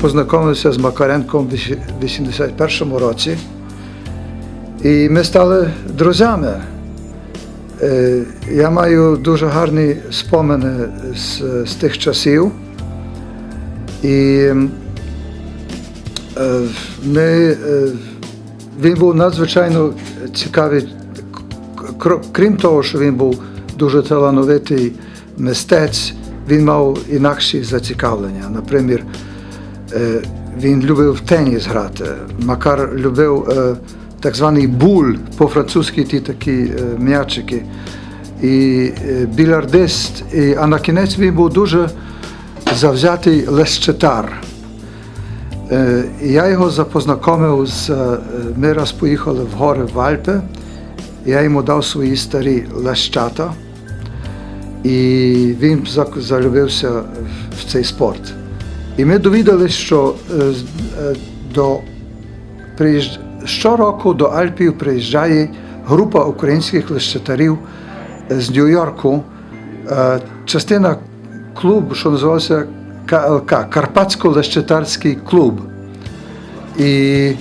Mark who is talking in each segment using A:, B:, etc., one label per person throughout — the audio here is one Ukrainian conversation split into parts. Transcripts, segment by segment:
A: познайомився з Макаренком в 81-му році. І ми стали друзями. Е, Я маю дуже гарні спомини з, з тих часів. І е, ми, е, він був надзвичайно цікавий, крім того, що він був дуже талановитий мистець, він мав інакші зацікавлення. Наприклад, він любив теніс грати. Макар любив е, так званий буль, по-французьки ті такі е, м'ячики. І е, білярдист, і, а на кінець він був дуже завзятий лещетар. Я його запознайомив з. Ми раз поїхали в гори в Альпи, я йому дав свої старі лещата, і він залюбився в цей спорт. І ми довідалися, що до, щороку до Альпів приїжджає група українських лещатарів з Нью-Йорку, частина клубу, що називався КЛК Карпатсько-лещатарський клуб. І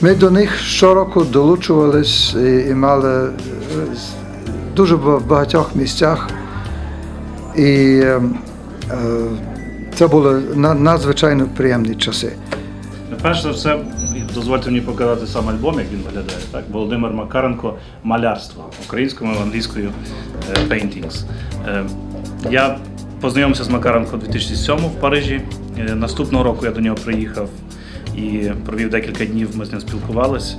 A: ми до них щороку долучувались і, мали дуже в багатьох місцях. І це були надзвичайно приємні часи.
B: Перш за все, дозвольте мені показати сам альбом, як він виглядає. Так? Володимир Макаренко Малярство українською англійською е, Paintings. Е, Я познайомився з Макаренко у 2007 в Парижі. Е, Наступного року я до нього приїхав і провів декілька днів. Ми з ним спілкувалися.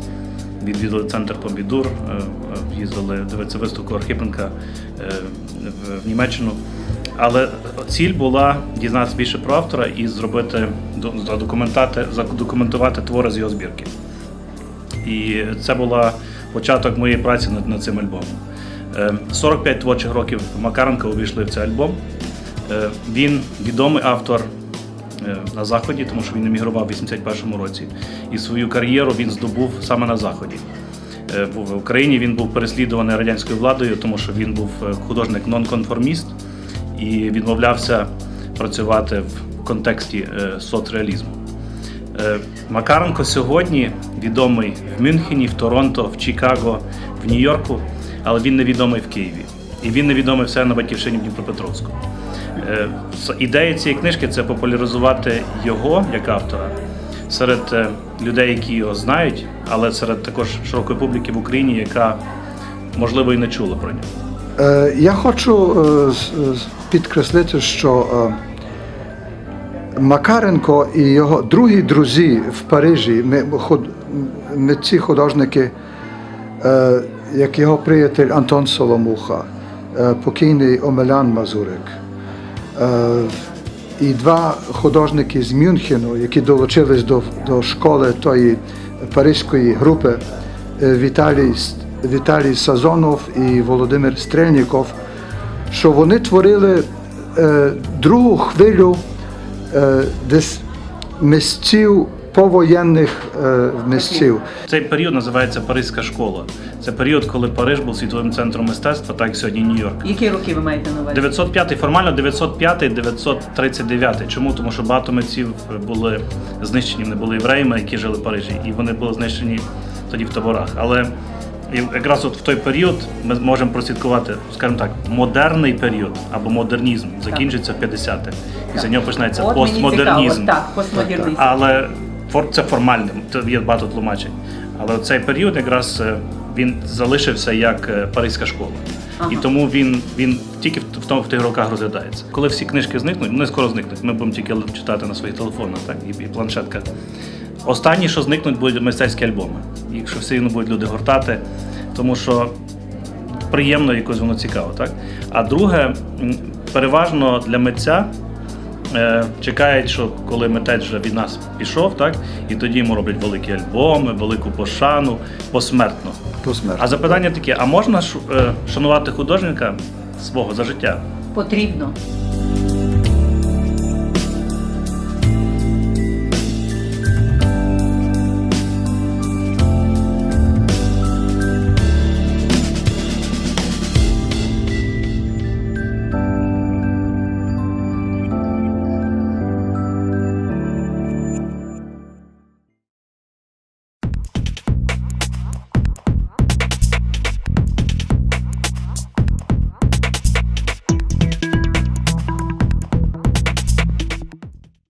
B: Відвідали центр Помбідур, їздили дивитися виставку Архипенка в Німеччину. Але ціль була дізнатися більше про автора і зробити задокументувати твори з його збірки. І це була початок моєї праці над, над цим альбомом. Е, 45 творчих років Макаренка увійшли в цей альбом. Е, Він відомий автор е, на Заході, тому що він емігрував в 81-му році. І свою кар'єру він здобув саме на Заході. Е, в Україні, він був переслідуваний радянською владою, тому що він був е, художник нонконформіст і відмовлявся працювати в контексті е, соцреалізму. Е, Макаренко сьогодні відомий в Мюнхені, в Торонто, в Чикаго, в Нью-Йорку, але він невідомий в Києві. І він невідомий все на батьківщині Дніпропетровську. Е, Ідея цієї книжки це популяризувати його як автора серед людей, які його знають, але серед також широкої публіки в Україні, яка можливо і не чула про нього.
A: Е, Я хочу е, підкреслити, що е, Макаренко і його другі друзі в Парижі, ми, ці художники, як його приятель Антон Соломуха, покійний Омелян Мазурик, і два художники з Мюнхену, які долучились до, до школи тої паризької групи, Віталій, Віталій Сазонов і Володимир Стрельніков, що вони творили е, другу хвилю е, десь місців повоєнних е, місців.
B: Цей період називається Паризька школа. Це період, коли Париж був світовим центром мистецтва, так як сьогодні Нью-Йорк.
C: Які роки ви маєте на увазі?
B: 905, формально 905, 939. Чому? Тому що багато митців були знищені, вони були євреями, які жили в Парижі, і вони були знищені тоді в таборах. Але і якраз от в той період ми можемо прослідкувати, скажімо так, модерний період або модернізм закінчується в 50-х. Після нього починається
C: От
B: постмодернізм.
C: цікаво, так, постмодернізм.
B: Але фор- це формально, це є багато тлумачень. Але цей період якраз е, він залишився як е, паризька школа.
C: Ага.
B: І тому він, він тільки в, в, тому- в тих роках розглядається. Коли всі книжки зникнуть, вони скоро зникнуть. Ми будемо тільки читати на своїх телефонах, так, і, і планшетках. Останні, що зникнуть, будуть мистецькі альбоми. Якщо все рівно будуть люди гортати, тому що приємно якось воно цікаво, так? А друге, переважно для митця е, чекають, що коли митець вже від нас пішов, так, і тоді йому роблять великі альбоми, велику пошану посмертно.
A: Посмертно.
B: А запитання таке: а можна ш- е, шанувати художника свого за життя?
C: Потрібно.